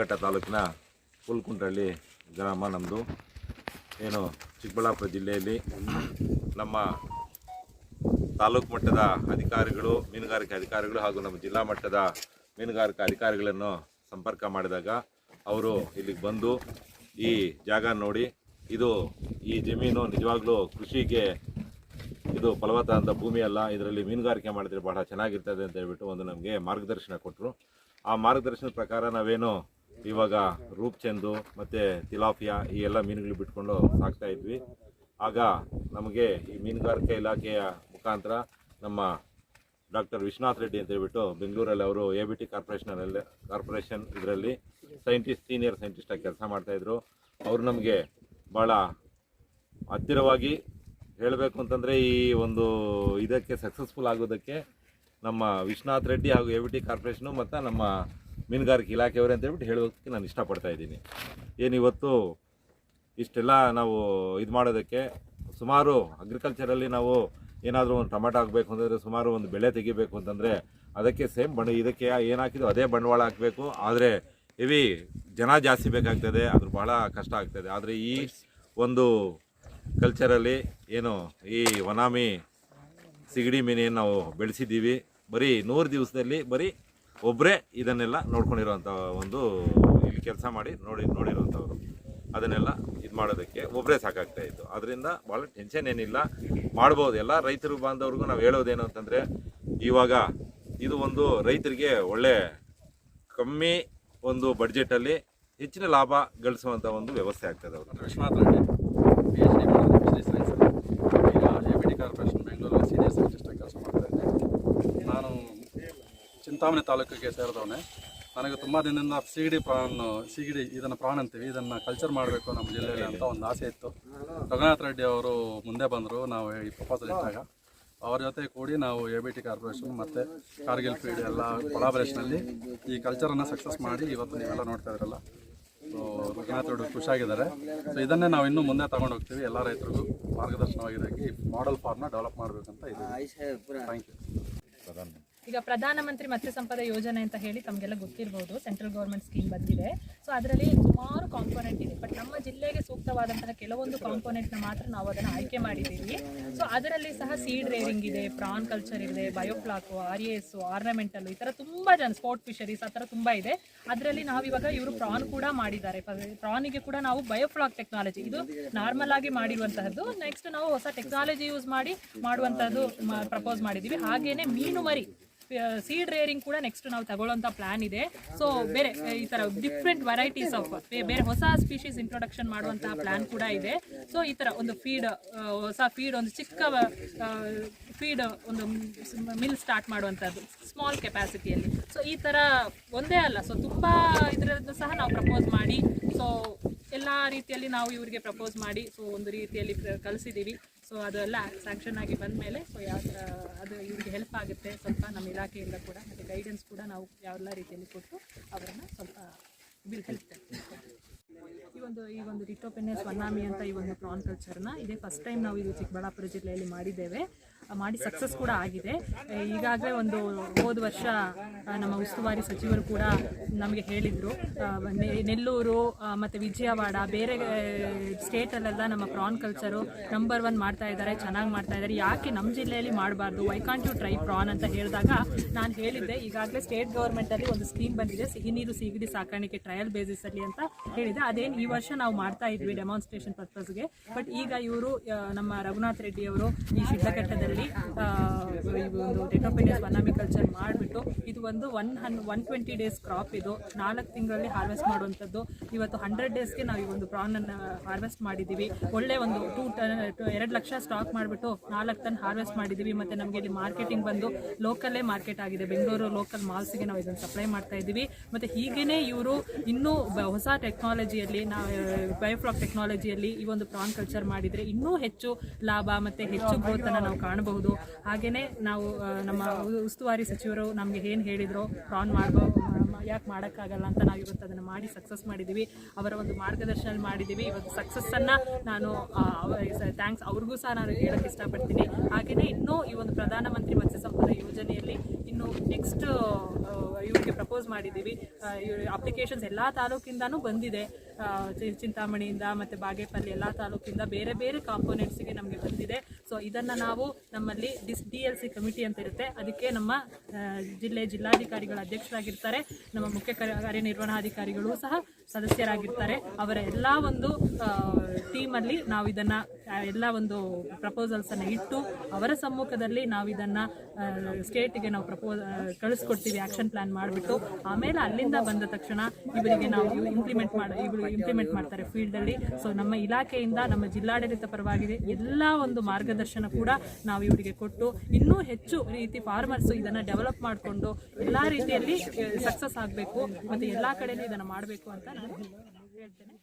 ಶಿಡ್ಲಘಟ್ಟ ತಾಲೂಕಿನ ಹುಲ್ಕುಂಟಹಳ್ಳಿ ಗ್ರಾಮ ನಮ್ಮದು ಏನು ಚಿಕ್ಕಬಳ್ಳಾಪುರ ಜಿಲ್ಲೆಯಲ್ಲಿ ನಮ್ಮ ತಾಲೂಕು ಮಟ್ಟದ ಅಧಿಕಾರಿಗಳು, ಮೀನುಗಾರಿಕೆ ಅಧಿಕಾರಿಗಳು ಹಾಗೂ ನಮ್ಮ ಜಿಲ್ಲಾ ಮಟ್ಟದ ಮೀನುಗಾರಿಕಾ ಅಧಿಕಾರಿಗಳನ್ನು ಸಂಪರ್ಕ ಮಾಡಿದಾಗ ಅವರು ಇಲ್ಲಿಗೆ ಬಂದು ಈ ಜಾಗ ನೋಡಿ, ಇದು ಈ ಜಮೀನು ನಿಜವಾಗ್ಲೂ ಕೃಷಿಗೆ ಇದು ಫಲವತ್ತಾದ ಭೂಮಿ ಅಲ್ಲ, ಇದರಲ್ಲಿ ಮೀನುಗಾರಿಕೆ ಮಾಡಿದ್ರೆ ಬಹಳ ಚೆನ್ನಾಗಿರ್ತದೆ ಅಂತ ಹೇಳ್ಬಿಟ್ಟು ಒಂದು ನಮಗೆ ಮಾರ್ಗದರ್ಶನ ಕೊಟ್ಟರು ಆ ಮಾರ್ಗದರ್ಶನದ ಪ್ರಕಾರ ನಾವೇನು ಇವಾಗ ರೂಪ್ಚಂದು ಮತ್ತು ತಿಲಾಫಿಯಾ ಈ ಎಲ್ಲ ಮೀನುಗಳು ಬಿಟ್ಕೊಂಡು ಸಾಕ್ತಾ ಇದ್ವಿ. ಆಗ ನಮಗೆ ಈ ಮೀನುಗಾರಿಕೆ ಇಲಾಖೆಯ ಮುಖಾಂತರ ನಮ್ಮ ಡಾಕ್ಟರ್ ವಿಶ್ವನಾಥ್ ರೆಡ್ಡಿ ಅಂತ ಹೇಳ್ಬಿಟ್ಟು ಬೆಂಗಳೂರಲ್ಲಿ ಅವರು ಎ ಬಿ ಟಿ ಕಾರ್ಪೊರೇಷನಲ್ಲಿ ಕಾರ್ಪೊರೇಷನ್ ಇದರಲ್ಲಿ ಸೈಂಟಿಸ್ಟ್, ಸೀನಿಯರ್ ಸೈಂಟಿಸ್ಟಾಗಿ ಕೆಲಸ ಮಾಡ್ತಾಯಿದ್ರು ಅವರು ನಮಗೆ ಭಾಳ ಹತ್ತಿರವಾಗಿ ಹೇಳಬೇಕು ಅಂತಂದರೆ ಈ ಒಂದು ಇದಕ್ಕೆ ಸಕ್ಸಸ್ಫುಲ್ ಆಗೋದಕ್ಕೆ ನಮ್ಮ ವಿಶ್ವನಾಥ್ ರೆಡ್ಡಿ ಹಾಗೂ ಎ ಬಿ ಟಿ ಕಾರ್ಪೊರೇಷನು ಮತ್ತು ನಮ್ಮ ಮೀನುಗಾರಿಕೆ ಇಲಾಖೆಯವರೇ ಅಂತ ಹೇಳ್ಬಿಟ್ಟು ಹೇಳೋದಕ್ಕೆ ನಾನು ಇಷ್ಟಪಡ್ತಾ ಇದ್ದೀನಿ. ಏನಿವತ್ತು ಇಷ್ಟೆಲ್ಲ ನಾವು ಇದು ಮಾಡೋದಕ್ಕೆ ಸುಮಾರು ಅಗ್ರಿಕಲ್ಚರಲ್ಲಿ ನಾವು ಏನಾದರೂ ಒಂದು ಟೊಮೆಟೊ ಹಾಕಬೇಕು ಅಂತಂದರೆ ಸುಮಾರು ಒಂದು ಬೆಳೆ ತೆಗಿಬೇಕು ಅಂತಂದರೆ ಅದಕ್ಕೆ ಸೇಮ್ ಬಣ್ಣ ಇದಕ್ಕೆ ಏನು ಹಾಕಿದ್ರು ಅದೇ ಬಂಡವಾಳ ಹಾಕಬೇಕು. ಆದರೆ ಹೆವಿ ಜನ ಜಾಸ್ತಿ ಬೇಕಾಗ್ತದೆ. ಅದ್ರ ಭಾಳ ಕಷ್ಟ ಆಗ್ತದೆ. ಆದರೆ ಈ ಒಂದು ಕಲ್ಚರಲ್ಲಿ ಏನು ಈ ವನಾಮಿ ಸಿಗಡಿ ಮೀನೇನು ನಾವು ಬೆಳೆಸಿದ್ದೀವಿ. ಬರೀ ನೂರು ದಿವಸದಲ್ಲಿ ಬರೀ ಒಬ್ಬರೇ ಇದನ್ನೆಲ್ಲ ನೋಡ್ಕೊಂಡಿರೋಂಥ ಒಂದು ಇಲ್ಲಿ ಕೆಲಸ ಮಾಡಿ ನೋಡಿ ನೋಡಿರೋಂಥವ್ರು ಅದನ್ನೆಲ್ಲ ಇದು ಮಾಡೋದಕ್ಕೆ ಒಬ್ಬರೇ ಸಾಕಾಗ್ತಾ ಇತ್ತು. ಅದರಿಂದ ಭಾಳ ಟೆನ್ಷನ್ ಏನಿಲ್ಲ. ಮಾಡ್ಬೋದು. ಎಲ್ಲ ರೈತರು ಬಾಂಧವ್ರಿಗೂ ನಾವು ಹೇಳೋದೇನು ಅಂತಂದರೆ, ಇವಾಗ ಇದು ಒಂದು ರೈತರಿಗೆ ಒಳ್ಳೆ ಕಮ್ಮಿ ಒಂದು ಬಡ್ಜೆಟಲ್ಲಿ ಹೆಚ್ಚಿನ ಲಾಭ ಗಳಿಸುವಂಥ ಒಂದು ವ್ಯವಸ್ಥೆ ಆಗ್ತದೆ ಅವರು doctor Vishwanath Reddy P H D ಮಾಡಿದೆ ಫಿಶರೀಸ್ ಸೈನ್ಸಲ್ಲಿ ಈಗ ಎ ಬಿ ಡಿ ಕಾರ್ಪೊರೇಷನ್ ಬೆಂಗಳೂರಲ್ಲಿ ಸೀನಿಯರ್ ಸೈಂಟಿಸ್ಟಾಗಿ ಕೆಲಸ ಮಾಡ್ತಾ ಇದ್ದೆ ನಾನು ಚಿಂತಾಮಣಿ ತಾಲೂಕಿಗೆ ಸೇರಿದವನೇ. ನನಗೆ ತುಂಬ ದಿನದಿಂದ ಸಿಗಡಿ ಪ್ರಾನ್ ಸಿಗಡಿ ಇದನ್ನು ಪ್ರಾಣ್ ಅಂತೀವಿ ಇದನ್ನು ಕಲ್ಚರ್ ಮಾಡಬೇಕು ನಮ್ಮ ಜಿಲ್ಲೆಯಲ್ಲಿ ಅಂತ ಒಂದು ಆಸೆ ಇತ್ತು. ರಘುನಾಥ್ ರೆಡ್ಡಿ ಅವರು ಮುಂದೆ ಬಂದರು ನಾವು ಈ ಪ್ರಪೋಸಲ್ ಇಟ್ಟಾಗ ಅವ್ರ ಜೊತೆ ಕೂಡಿ ನಾವು ಎ ಬಿ ಟಿ ಕಾರ್ಪೊರೇಷನ್ ಮತ್ತು ಕಾರ್ಗಿಲ್ ಫೀಡ್ ಎಲ್ಲ ಕೊಲಾಬರೇಷನಲ್ಲಿ ಈ ಕಲ್ಚರನ್ನು ಸಕ್ಸಸ್ ಮಾಡಿ ಇವತ್ತು ನೀವೆಲ್ಲ ನೋಡ್ತಾ ಇದ್ರಲ್ಲ. ಸೊ ರಘುನಾಥ್ ರೆಡ್ಡಿ ಖುಷಿಯಾಗಿದ್ದಾರೆ ಸೊ ಇದನ್ನೇ ನಾವು ಇನ್ನೂ ಮುಂದೆ ತಗೊಂಡು ಹೋಗ್ತೀವಿ. ಎಲ್ಲ ರೈತರಿಗೂ ಮಾರ್ಗದರ್ಶನವಾಗಿದ್ದಾಗಿ ಈ ಮಾಡೆಲ್ ಫಾರ್ಮ್ನ ಡೆವಲಪ್ ಮಾಡಬೇಕಂತ ಇದೆ ಥ್ಯಾಂಕ್ ಯು ಈಗ ಪ್ರಧಾನಮಂತ್ರಿ ಮತ್ಸ್ಯ ಸಂಪದ ಯೋಜನೆ ಅಂತ ಹೇಳಿ ತಮಗೆಲ್ಲ ಗೊತ್ತಿರಬಹುದು ಸೆಂಟ್ರಲ್ ಗೌರ್ಮೆಂಟ್ ಸ್ಕೀಮ್ ಬಂದಿದೆ. ಸೊ ಅದರಲ್ಲಿ ಸುಮಾರು ಕಾಂಪೋನೆಂಟ್ ಇದೆ. ಬಟ್ ನಮ್ಮ ಜಿಲ್ಲೆಗೆ ಸೂಕ್ತವಾದಂತಹ ಕೆಲವೊಂದು ಕಾಂಪೋನೆಂಟ್ನ ಮಾತ್ರ ನಾವು ಅದನ್ನು ಆಯ್ಕೆ ಮಾಡಿದ್ದೀವಿ. ಸೊ ಅದರಲ್ಲಿ ಸಹ ಸೀಡ್ ರೇರಿಂಗ್ ಇದೆ ಪ್ರಾನ್ ಕಲ್ಚರ್ ಇದೆ ಬಯೋಫ್ಲಾಕು ಆರ್ ಎಸ್ ಆರ್ನಮೆಂಟಲ್ ಈ ಥರ ತುಂಬ ಜನ ಸ್ಪೋರ್ಟ್ ಫಿಶರೀಸ್ ಆ ಥರ ತುಂಬ ಇದೆ. ಅದರಲ್ಲಿ ನಾವು ಇವಾಗ ಇವರು ಪ್ರಾನ್ ಕೂಡ ಮಾಡಿದ್ದಾರೆ. ಪ್ರಾನಿಗೆ ಕೂಡ ನಾವು ಬಯೋಫ್ಲಾಕ್ ಟೆಕ್ನಾಲಜಿ ಇದು ನಾರ್ಮಲ್ ಆಗಿ ಮಾಡಿರುವಂತಹದ್ದು. ನೆಕ್ಸ್ಟ್ ನಾವು ಹೊಸ ಟೆಕ್ನಾಲಜಿ ಯೂಸ್ ಮಾಡಿ, ಮಾಡುವಂತಹದ್ದು ಪ್ರಪೋಸ್ ಮಾಡಿದ್ದೀವಿ. ಹಾಗೇನೆ ಮೀನು ಮರಿ ಸೀಡ್ ರೇರಿಂಗ್ ಕೂಡ ನೆಕ್ಸ್ಟ್ ನಾವು ತಗೊಳ್ಳೋಂಥ ಪ್ಲಾನ್ ಇದೆ. ಸೊ ಬೇರೆ ಈ ಥರ ಡಿಫ್ರೆಂಟ್ ವೆರೈಟೀಸ್ ಆಫ್ ಬೇರೆ ಹೊಸ ಸ್ಪೀಶೀಸ್ ಇಂಟ್ರೊಡಕ್ಷನ್ ಮಾಡುವಂತಹ ಪ್ಲಾನ್ ಕೂಡ ಇದೆ. ಸೊ ಈ ಥರ ಒಂದು ಫೀಡ್ ಹೊಸ ಫೀಡ್ ಒಂದು ಚಿಕ್ಕ ಫೀಡ್ ಒಂದು ಮಿಲ್ ಸ್ಟಾರ್ಟ್ ಮಾಡುವಂಥದ್ದು ಸ್ಮಾಲ್ ಕೆಪಾಸಿಟಿಯಲ್ಲಿ ಸೊ ಈ ಥರ ಒಂದೇ ಅಲ್ಲ. ಸೊ ತುಂಬ ಇದರದ್ದು ಸಹ ನಾವು ಪ್ರಪೋಸ್ ಮಾಡಿ. ಸೊ ಎಲ್ಲ ರೀತಿಯಲ್ಲಿ ನಾವು ಇವರಿಗೆ ಪ್ರಪೋಸ್ ಮಾಡಿ ಸೊ ಒಂದು ರೀತಿಯಲ್ಲಿ ಕಲಿಸಿದ್ದೀವಿ ಸೊ ಅದೆಲ್ಲ ಸ್ಯಾಂಕ್ಷನ್ ಆಗಿ ಬಂದ ಮೇಲೆ ಸೊ ಯಾವ ಅದು ಇವ್ರಿಗೆ ಹೆಲ್ಪ್ ಆಗುತ್ತೆ, ಸ್ವಲ್ಪ ನಮ್ಮ ಇಲಾಖೆಯಿಂದ ಕೂಡ, ಮತ್ತು ಗೈಡೆನ್ಸ್ ಕೂಡ ನಾವು ಯಾವೆಲ್ಲ ರೀತಿಯಲ್ಲಿ ಕೊಟ್ಟು ಅವರನ್ನು ಸ್ವಲ್ಪ ಬಿಲ್ ಹೆಲ್ಪ್ ಈ ಒಂದು ಈ ಒಂದು ರಿಟೋಪೆನೆಸ್ ವನ್ನಾಮಿ ಅಂತ ಈ ಒಂದು ಪ್ರಾನ್ ಕಲ್ಚರ್ನ ಇದೇ ಫಸ್ಟ್ ಟೈಮ್ ನಾವು ಇದು ಚಿಕ್ಕಬಳ್ಳಾಪುರ ಜಿಲ್ಲೆಯಲ್ಲಿ ಮಾಡಿದ್ದೇವೆ. ಮಾಡಿ ಸಕ್ಸಸ್ ಕೂಡ ಆಗಿದೆ. ಈಗಾಗಲೇ ಒಂದು ಹೋದ ವರ್ಷ ನಮ್ಮ ಉಸ್ತುವಾರಿ ಸಚಿವರು ಕೂಡ ನಮಗೆ ಹೇಳಿದರು. ನೆಲ್ಲೂರು ಮತ್ತು ವಿಜಯವಾಡ, ಬೇರೆ ಸ್ಟೇಟಲ್ಲೆಲ್ಲ ನಮ್ಮ ಪ್ರಾನ್ ಕಲ್ಚರು ನಂಬರ್ ಒನ್ ಮಾಡ್ತಾ ಇದ್ದಾರೆ, ಚೆನ್ನಾಗಿ ಮಾಡ್ತಾ ಇದ್ದಾರೆ. ಯಾಕೆ ನಮ್ಮ ಜಿಲ್ಲೆಯಲ್ಲಿ ಮಾಡಬಾರ್ದು? Why can't you try prawn ಅಂತ ಹೇಳಿದಾಗ, ನಾನು ಹೇಳಿದ್ದೆ, ಈಗಾಗಲೇ ಸ್ಟೇಟ್ ಗೌರ್ಮೆಂಟಲ್ಲಿ ಒಂದು ಸ್ಕೀಮ್ ಬಂದಿದೆ, ಸಿಹಿ ನೀರು, ಸಿಗಡಿ ಸಾಕಾಣಿಕೆ ಟ್ರಯಲ್ ಬೇಸಿಸಲ್ಲಿ ಅಂತ ಹೇಳಿದೆ. ಅದೇನು ಈ ವರ್ಷ ನಾವು ಮಾಡ್ತಾ ಇದ್ವಿ ಡೆಮಾನ್ಸ್ಟ್ರೇಷನ್ ಪರ್ಪಸ್ಗೆ ಬಟ್ ಈಗ ಇವರು ನಮ್ಮ ರಘುನಾಥ್ ರೆಡ್ಡಿ ಅವರು ಈ ಶಿಡ್ಲಘಟ್ಟದಲ್ಲಿ ಆ, ಈ ಒಂದು ಬನಾಮಿ ಕಲ್ಚರ್ ಮಾಡಿಬಿಟ್ಟು ಇದು ಒಂದು ಒನ್ ಹನ್ ಒನ್ ಟ್ವೆಂಟಿ ಡೇಸ್ ಕ್ರಾಪ್ ಇದು. ನಾಲ್ಕು ತಿಂಗಳಲ್ಲಿ ಹಾರ್ವೆಸ್ಟ್ ಮಾಡುವಂಥದ್ದು. ಇವತ್ತು ಹಂಡ್ರೆಡ್ ಡೇಸ್ಗೆ ನಾವು ಈ ಒಂದು ಪ್ರಾನನ್ನು ಹಾರ್ವೆಸ್ಟ್ ಮಾಡಿದ್ದೀವಿ ಒಳ್ಳೆ ಒಂದು ಟೂ ಟನ್ ಎರಡು ಲಕ್ಷ ಸ್ಟಾಕ್ ಮಾಡಿಬಿಟ್ಟು ನಾಲ್ಕು ಟನ್ ಹಾರ್ವೆಸ್ಟ್ ಮಾಡಿದ್ದೀವಿ ಮತ್ತು ನಮಗೆ ಇಲ್ಲಿ ಮಾರ್ಕೆಟಿಂಗ್ ಬಂದು ಲೋಕಲ್ಲೇ ಮಾರ್ಕೆಟ್ ಆಗಿದೆ. ಬೆಂಗಳೂರು ಲೋಕಲ್ ಮಾಲ್ಸ್ಗೆ ನಾವು ಇದನ್ನು ಸಪ್ಲೈ ಮಾಡ್ತಾ ಇದ್ದೀವಿ ಮತ್ತು ಹೀಗೇ ಇವರು ಇನ್ನೂ ಹೊಸ ಟೆಕ್ನಾಲಜಿಯಲ್ಲಿ ನಾವು ಬಯೋಫ್ಲಾಕ್ ಟೆಕ್ನಾಲಜಿಯಲ್ಲಿ ಈ ಒಂದು ಪ್ರಾನ್ ಕಲ್ಚರ್ ಮಾಡಿದರೆ ಇನ್ನೂ ಹೆಚ್ಚು ಲಾಭ ಮತ್ತು ಹೆಚ್ಚು ಗ್ರೋತನ್ನು ನಾವು ಕಾಣಬಹುದು ಹಾಗೆಯೇ ನಾವು ನಮ್ಮ ಉಸ್ತುವಾರಿ ಸಚಿವರು ನಮಗೆ ಏನು ಹೇಳಿದರು, ಪ್ರಾನ್ ಮಾಡಬಹುದು ಯಾಕೆ ಮಾಡೋಕ್ಕಾಗಲ್ಲ ಅಂತ ನಾವು ಇವತ್ತು ಅದನ್ನು ಮಾಡಿ ಸಕ್ಸಸ್ ಮಾಡಿದ್ದೀವಿ ಅವರ ಒಂದು ಮಾರ್ಗದರ್ಶನ ಮಾಡಿದ್ದೀವಿ ಇವತ್ತು ಸಕ್ಸಸ್ಸನ್ನು ನಾನು ಥ್ಯಾಂಕ್ಸ್ ಅವ್ರಿಗೂ ಸಹ ನಾನು ಹೇಳೋಕ್ಕೆ ಇಷ್ಟಪಡ್ತೀನಿ. ಹಾಗೆಯೇ ಇನ್ನೂ ಈ ಒಂದು ಪ್ರಧಾನಮಂತ್ರಿ ಮತ್ಸ್ಯ ಸಂಪದ ಯೋಜನೆಯಲ್ಲಿ ಇನ್ನು ನೆಕ್ಸ್ಟ್ ಇವರಿಗೆ ಪ್ರಪೋಸ್ ಮಾಡಿದ್ದೀವಿ. ಅಪ್ಲಿಕೇಶನ್ಸ್ ಎಲ್ಲ ತಾಲೂಕಿಂದನೂ ಬಂದಿದೆ. ಚಿಂತಾಮಣಿಯಿಂದ ಮತ್ತು ಬಾಗೇಪಲ್ಲಿ ಎಲ್ಲ ತಾಲೂಕಿಂದ ಬೇರೆ ಬೇರೆ ಕಾಂಪೋನೆಂಟ್ಸಿಗೆ ನಮಗೆ ಬಂದಿದೆ. ಸೊ ಇದನ್ನು ನಾವು ನಮ್ಮಲ್ಲಿ ಡಿಸ್, ಡಿ ಎಲ್ ಸಿ ಕಮಿಟಿ ಅಂತ ಇರುತ್ತೆ. ಅದಕ್ಕೆ ನಮ್ಮ ಜಿಲ್ಲೆ ಜಿಲ್ಲಾಧಿಕಾರಿಗಳ ಅಧ್ಯಕ್ಷರಾಗಿರ್ತಾರೆ. ನಮ್ಮ ಮುಖ್ಯ ಕಾರ್ಯ- ಕಾರ್ಯನಿರ್ವಹಣಾಧಿಕಾರಿಗಳು ಸಹ ಸದಸ್ಯರಾಗಿರ್ತಾರೆ. ಅವರ ಎಲ್ಲ ಒಂದು ಟೀಮಲ್ಲಿ ನಾವು ಇದನ್ನು ಎಲ್ಲ ಒಂದು ಪ್ರಪೋಸಲ್ಸನ್ನು ಇಟ್ಟು ಅವರ ಸಮ್ಮುಖದಲ್ಲಿ ನಾವು ಇದನ್ನು ಸ್ಟೇಟ್ಗೆ ನಾವು ಪ್ರಪೋಸ್ ಕಳಿಸ್ಕೊಡ್ತೀವಿ ಆ್ಯಕ್ಷನ್ ಪ್ಲಾನ್ ಮಾಡಿಬಿಟ್ಟು ಆಮೇಲೆ ಅಲ್ಲಿಂದ ಬಂದ ತಕ್ಷಣ ಇವರಿಗೆ ನಾವು ಇಂಪ್ಲಿಮೆಂಟ್ ಮಾಡಿ ಇವರು ಇಂಪ್ಲಿಮೆಂಟ್ ಮಾಡ್ತಾರೆ ಫೀಲ್ಡಲ್ಲಿ ಸೊ ನಮ್ಮ ಇಲಾಖೆಯಿಂದ, ನಮ್ಮ ಜಿಲ್ಲಾಡಳಿತ ಪರವಾಗಿದೆ. ಎಲ್ಲ ಒಂದು ಮಾರ್ಗದರ್ಶನ ಕೂಡ ನಾವು ಇವರಿಗೆ ಕೊಟ್ಟು, ಇನ್ನೂ ಹೆಚ್ಚು ರೀತಿ ಫಾರ್ಮರ್ಸ್ ಇದನ್ನು ಡೆವಲಪ್ ಮಾಡಿಕೊಂಡು ಎಲ್ಲ ರೀತಿಯಲ್ಲಿ ಸಕ್ಸಸ್ ಆಗಬೇಕು. ಮತ್ತು ಎಲ್ಲ ಕಡೆಯೂ ಇದನ್ನು ಮಾಡಬೇಕು ಅಂತ ನಾನು ಹೇಳ್ತೇನೆ.